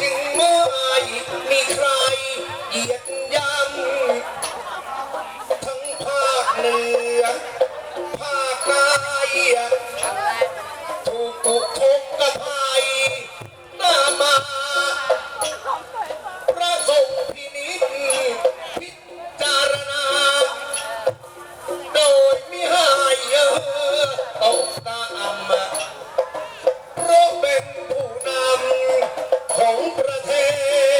จึงไม่มีใครเยียดย่ำทั้งภาคเหนือ ภาคใต้ถูกกุกทุก Hey.